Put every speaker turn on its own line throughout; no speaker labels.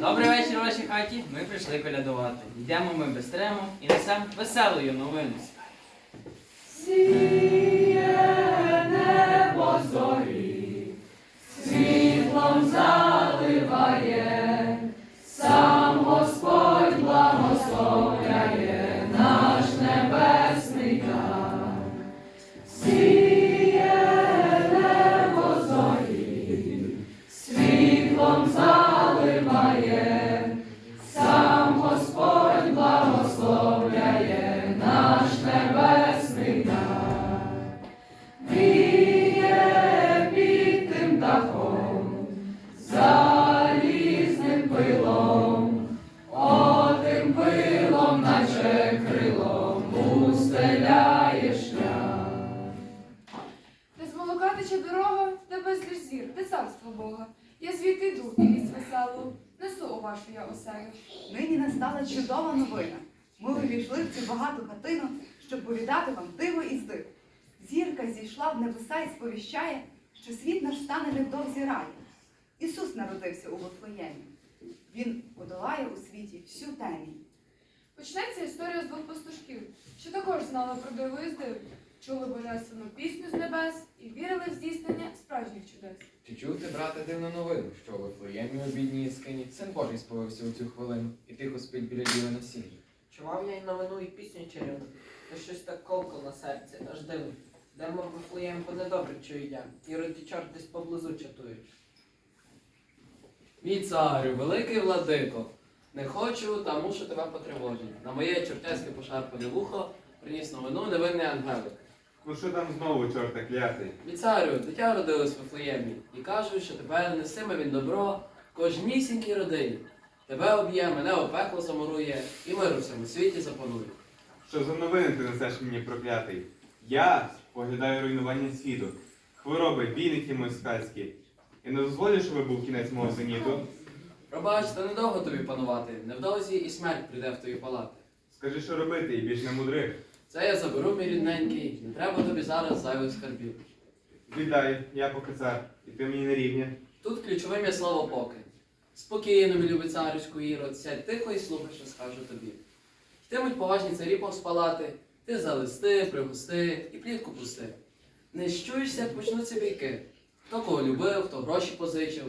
Добрий вечір, вашій хаті. Ми прийшли колядувати. Йдемо ми без трему і несемо веселою новину.
Де тече дорога, де безліч зір, де царство Бога. Я звідти йду і вість веселу, несу у вашу я оселю.
Нині настала чудова новина. Ми увійшли в цю багату хатину, щоб повідати вам диво і здив. Зірка зійшла в небеса і сповіщає, що світ наш стане невдовзі раєм. Ісус народився у Вифлеємі. Він подолає у світі всю темінь.
Почнеться історія з двох пастушків, що також знали про диво і здив. Чули божественну пісню з небес і вірили в здійснення справжніх чудес.
Чи чув ти, брате, дивну новину, що у Вифлеємі у бідній скині син Божий сповився у цю хвилину, і тихо спить біля діви на сіні.
Чував я й новину і пісню чарівну, та щось так колко на серці, аж дивно. Демо в Вифлеєм по недобре чую я, і роді чорт десь поблизу чатують.
Мій царю, великий владико, не хочу та мушу тебе потривожити. На моє чортяське пошарпане вухо приніс новину невинний ангелик.
Ну що там знову, чорта клятий?
Мій царю, дитя родилось в Вифлеємі, і кажуть, що тебе несиме він добро кожнісінькій родині. Тебе об'є, мене у пекло замурує, і мир у всьому світі запанує.
Що за новини ти несеш мені проклятий? Я поглядаю руйнування світу, хвороби, бійники москальські. І не дозволю, щоб був кінець мого зеніту.
Пробач, та недовго тобі панувати, невдовзі і смерть прийде в твої палати.
Скажи, що робити, і більш не мудрих.
Це я заберу, мій рідненький, не треба тобі зараз зайвих скарбів.
Віддай, я поки цар, і ти мені не рівня.
Тут ключовим є слово поки. Спокійно, мій любий царючку Ірод, сядь тихо і слухай, що скажу тобі. Йтимуть поважні царі повспалати, ти залисти, пригусти і плітку пусти. Не щуєшся, як почнуться бійки. Хто кого любив, хто гроші позичив,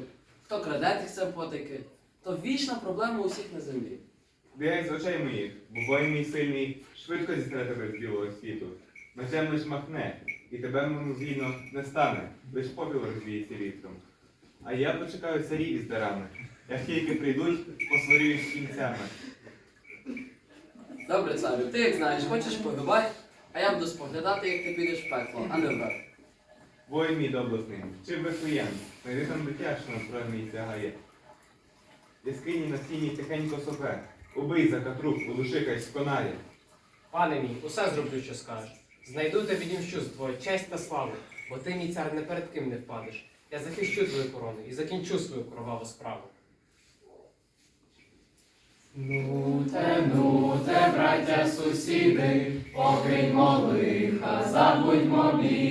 хто краде тих цим потики, то вічна проблема усіх на землі.
Дивись з очей моїх, бо воїн мій сильний швидко зістре тебе з білого світу. Мечем лиш махне, і тебе мимовільно не стане, лиш попіл розвіється вітром. А я почекаю царів із дарами. Як тільки прийдуть, посварюю з кінцями.
Добре, царю, ти як знаєш, хочеш погибай, а я буду споглядати, як ти підеш в пекло, а не в рай.
Воїн мій доблесний, чи Вифлеєм, знайди там дитя, що на збройний тягає. Яскині на стіні тихенько сопе, убий за катру, удуши хай сконає.
Пане мій, усе зроблю, що скажеш. Знайду та відімщу з твою честь та славу, бо ти, мій цар, не перед ким не впадеш. Я захищу твою корону і закінчу свою кроваву справу.
Ну те, ну те, браття сусіди, покиньмо лиха, забудьмо біди,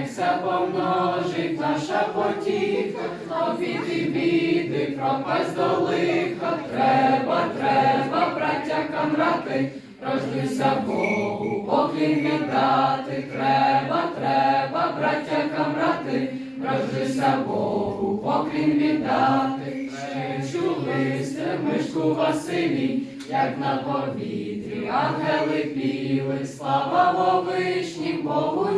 нехся помножить наша потіха, обіди біди, пропасть до лиха, треба, треба, браття камрати, рождуйся Богу, поклін віддати, треба, треба, браття камрати, рождуйся Богу, поклін віддати. Ще чули мишку Василій, як на повітрі ангели піли, слава Вовишнім, Богу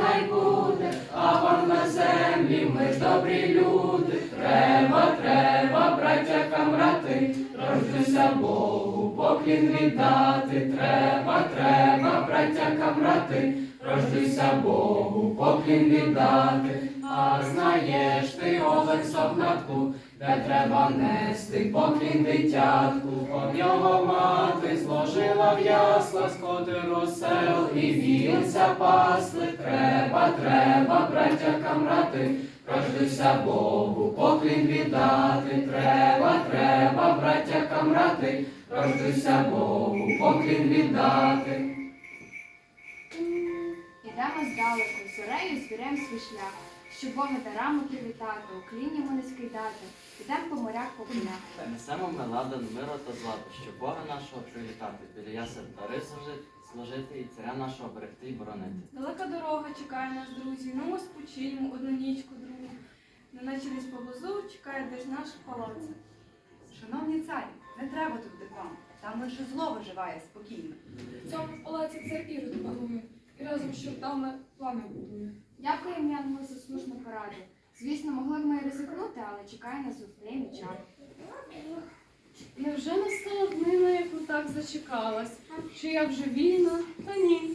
поклін віддати. Треба, треба, браття камрати, рождуся Богу, поклін віддати. А знаєш ти, Олег Согнатку, де треба нести поклін дитятку, по нього мати зложила в ясла скоти росел і вівця пасли. Треба, треба, браття камрати, рождуся Богу, поклін віддати. Треба, треба, браття камрати, рождуся Богу, поклін віддати.
Ідемо здалеку, зорею звірем свій шлях. щоб Бога дарами привітати, укліннями не скидати, підем по морях по полях.
Несемо ми ладан, миру та злату, щоб Бога нашого привітати, біля ясен дари служити, служити і царя нашого берегти і боронити.
Далека дорога чекає нас, друзі. Ну, ми спочиньмо одну нічку другу. Неначе десь поблизу чекає десь наш палац.
Шановні царі, не треба тут диплом. Там лише зло виживає спокійно.
В цьому палаці цар Ірод панує. І разом з чортами плани будує.
Дякуємо, Янгол, за слушну пораду. Звісно, могли б ми і ризикнути, але чекає нас у Флеймі чар.
Невже настала днина, яку так зачекалась? Чи я вже вільна? Та ні.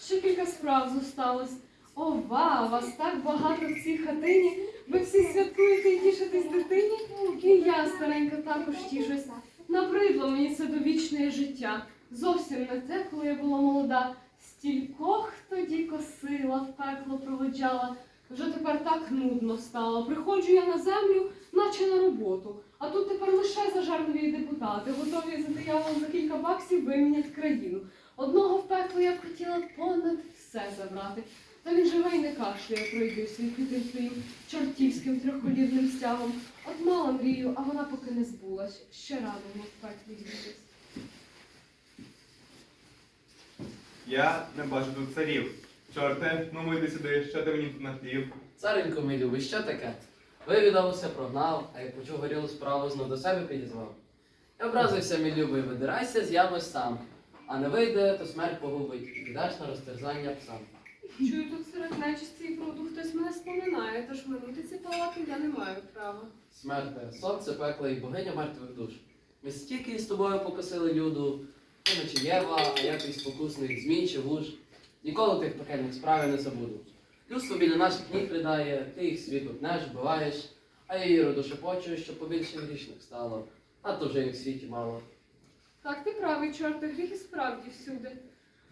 Ще кілька справ зосталось. Ова, вас так багато в цій хатині. Ви всі святкуєте і тішитесь дитині? І я, старенька, також тішусь. Набридло мені це довічне життя. Зовсім не те, коли я була молода. Стількох тоді косила, в пекло проводжала. Вже тепер так нудно стало. Приходжу я на землю, наче на роботу. А тут тепер лише зажарливі депутати, готові за дияволом за кілька баксів вимінять країну. Одного в пекло я б хотіла понад все забрати. Та він живе й не кашляє, пройдуся під тим своїм чортівським трьохголівним стягом. От мала мрію, а вона поки не збулась. Ще рано йому в пеклі дітись.
Я не бачу тут царів. Чорте, ну ми йди сюди, що ти мені тут наплів?
Царенько мій любий, що таке? Вивідав усе прогнав, а як почув горілу справу, знов до себе підізвав. Я образився, мій любий, видирайся з ями сам. А не вийде, то смерть погубить, і підеш на розтерзання псам.
Чую, тут серед нечисті і бруду хтось мене споминає, тож минути ці палати я не маю права.
Смерте, сонце, пекло і богиня мертвих душ. Ми стільки з тобою покосили люду, ти наче Єва, а я твій спокусник змій чи вуж. Ніколи тих пекельних справ я не забуду. Людство біля наших ніг ридає, ти їх світу пнеш, вбиваєш, а я іроду шепочу, щоб побільше грішних стало. А то вже їх в світі мало.
Так, ти правий, чорти, гріх і справді всюди.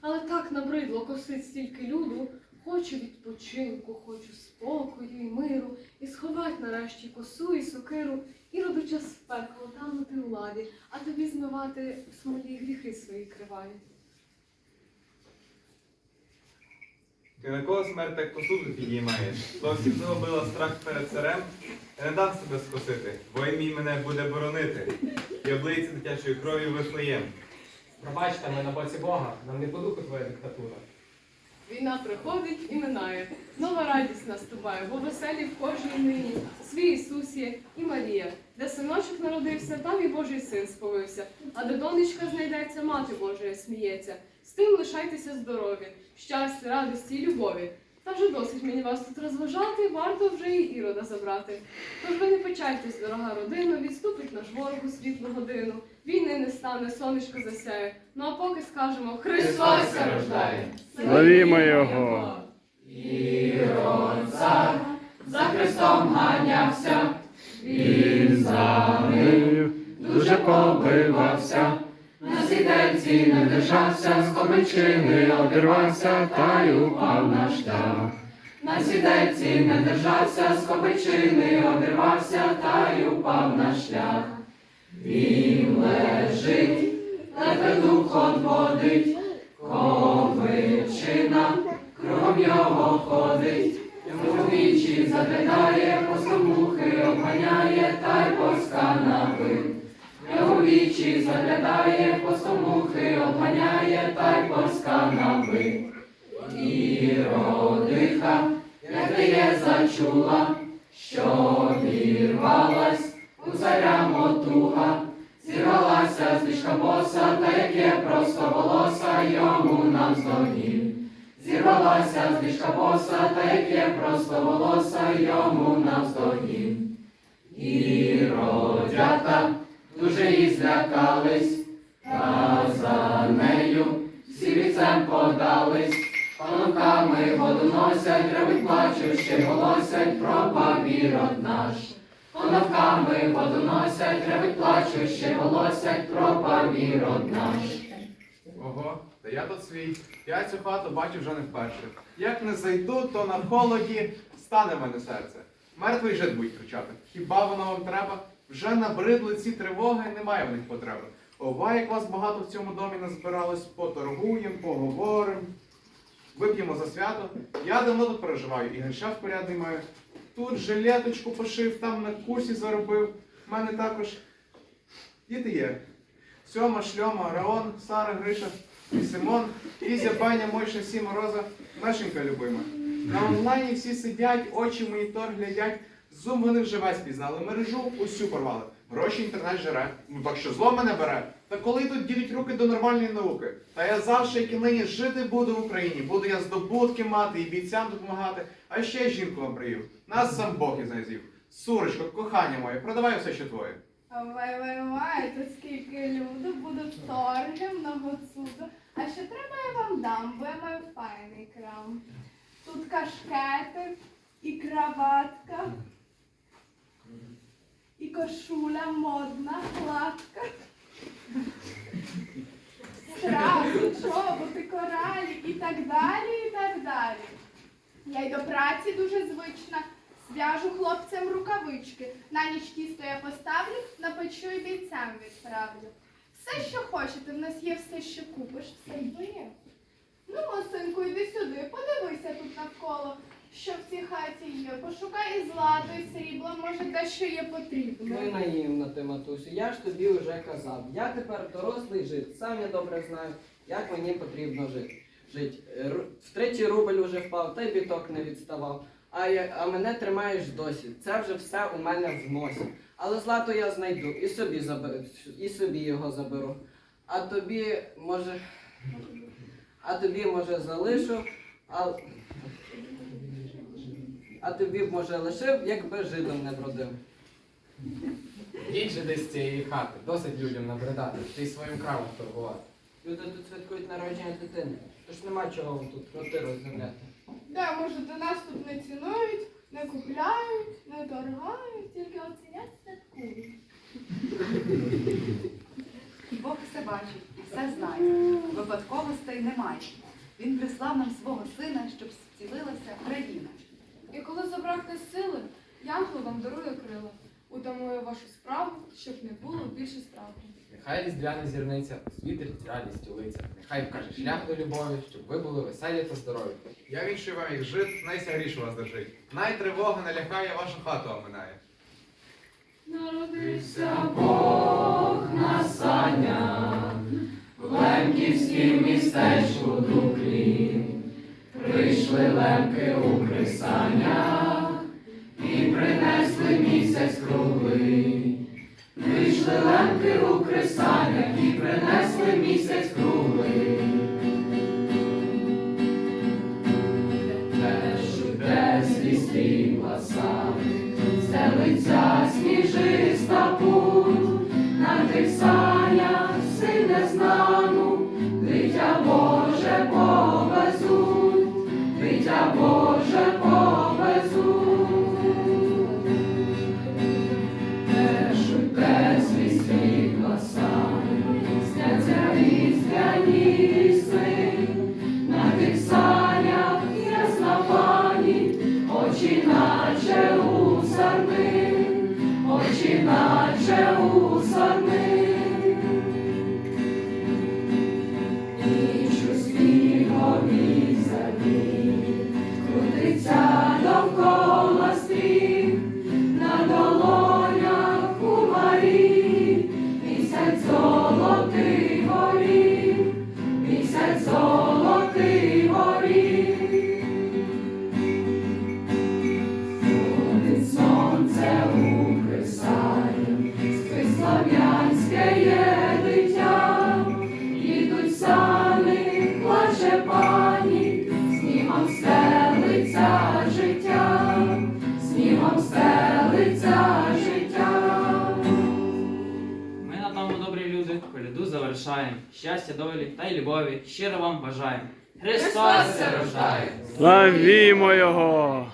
Але так набридло косить стільки люду. Хочу відпочинку, хочу спокою і миру, і сховать нарешті косу і сокиру, і роду час в пекло, танути у ладі, а тобі змивати в смолі гріхи свої криваві.
Ти на кого смерть так посуду підіймаєш? То всіх загубила страх перед царем? Я не дам себе скосити, воїн мій мене буде боронити. І облиється дитячої крові вифлеєм.
Пробачте, ми на боці Бога, нам не по духу твоя диктатура.
Війна приходить і минає. Нова радість наступає, бо веселі в кожній нині. Свій Ісус є і Марія. Де синочок народився, там і Божий син сповився. А де донечка знайдеться, мати Божия сміється. З тим лишайтеся здорові, щастя, радості і любові. Та вже досить мені вас тут розважати, варто вже і ірода забрати. Тож ви не печальтесь, дорога родина, відступить наш ворог у світлу годину. Війни не стане, сонечко засяє. Ну а поки скажемо Христос рождає!
Славімо Його! Ірод цар за Христом ганявся, він за ним дуже побивався, на сідельці не держався, з комичини одірвався та й упав на шлях. На сідельці не держався, з копичини одірвався та й упав на шлях. Він лежить, ледве дух одводить, ковичина кругом його ходить, йому вічі заглядає, постомухи обганяє, та й посканавив. Його вічі заглядає, постомухи обганяє, та й посканавив. І родиха, як дає зачула, що вірвалась у мотуга, зірвалася з ліжка боса, та як є просто волоса йому нам навздогін. Зірвалася з ліжка боса, та як є просто волоса йому навздогін. І родята дуже їй злякались, та за нею всі віцем подались. Пануками воду носять, ревуть плачуть, ще голосять, пропав ірод наш. Пануками воду носять, ревуть плачуть, ще голосять, пропав ірод наш.
Ого, та я тут свій. Я цю хату бачу вже не вперше. Як не зайду, то на холоді стане в мене серце. Мертвий жит будуть кричати. Хіба воно вам треба? Вже набридли ці тривоги, немає в них потреби. Ова, як вас багато в цьому домі назбиралось, поторгуємо, поговоримо, вип'ємо за свято. Я давно тут переживаю і грішав порядний маю. Тут жилеточку пошив, там на курсі заробив. У мене також діти є. Сьома, шльома, Раон, Сара, Гриша і Симон, Ізя, Баня, Мойша, Сі, Мороза, Машенька любима. На онлайні всі сидять, очі монітор глядять. Зум вони вже весь пізнали, мережу усю порвали. Гроші інтернет жере. Ну так що зло мене бере. Та коли тут ділять руки до нормальної науки? Та я завжди, як і нині, жити буду в Україні. Буду я здобутки мати і бійцям допомагати. А ще жінку вам привів. Нас сам Бог із нею з'їв. Сурочко, кохання моє, продавай все, що твоє.
Вай, вай, вай, тут скільки люду, будуть торги, много цуду. А що треба я вам дам, бо я маю файний крам. Тут кашкети, і краватка, і кошуля модна, гладка. Страхи, чоботи, коралі і так далі, і так далі. Я й до праці дуже звична. Зв'яжу хлопцям рукавички. На ніч тісто я поставлю, напечу і бійцям відправлю. Все, що хочете, в нас є все, що купиш, все є. Ну, синку, йди сюди, подивися тут навколо, що в цій хаті є. Пошукай і злато, і срібло, може, дещо є потрібно.
І наївна ти, матусю. Я ж тобі вже казав. Я тепер дорослий жит. Сам я добре знаю, як мені потрібно жити. Жить. Ру- Втретій рубль уже впав, та й біток не відставав. А, я, а мене тримаєш досі. Це вже все у мене в носі. Але злато я знайду і собі заберу, і собі його заберу. А тобі може. А тобі може залишу, а, а тобі б може лишив, якби жидом не вродив.
Їдь же десь з цієї хати, досить людям набридати, ти й своїм крамом торгувати.
Люди тут святкують народження дитини, тож нема чого вам тут роти розземляти.
Да, може, до нас тут не цінують, не купляють, не торгають, тільки оцінять святкують.
Бог все бачить і все знає. Випадковостей немає. Він прислав нам свого сина, щоб
коли сили, янгол вам дарує крила. Утамує вашу справу, щоб не було більше страху.
Нехай різдвяна зірниця освітить радість у лицях. Нехай вкаже шлях до любові, щоб ви були веселі та здорові.
Я віншую вам їх жит, найсягріш вас держить. Най тривога не лякає, вашу хату оминає.
Народився Бог на санях, в Лемківськім містечку Дуклі. Прийшли лемки у крисанях і принесли місяць круглий. Прийшли лемки у крисанях і принесли місяць круглий. Теж де свісти гласа, стелиться сніжиста путь, на тих санях
завершаємо. Щастя, долі та й любові щиро вам бажаємо. Христос рождає!
Славімо його!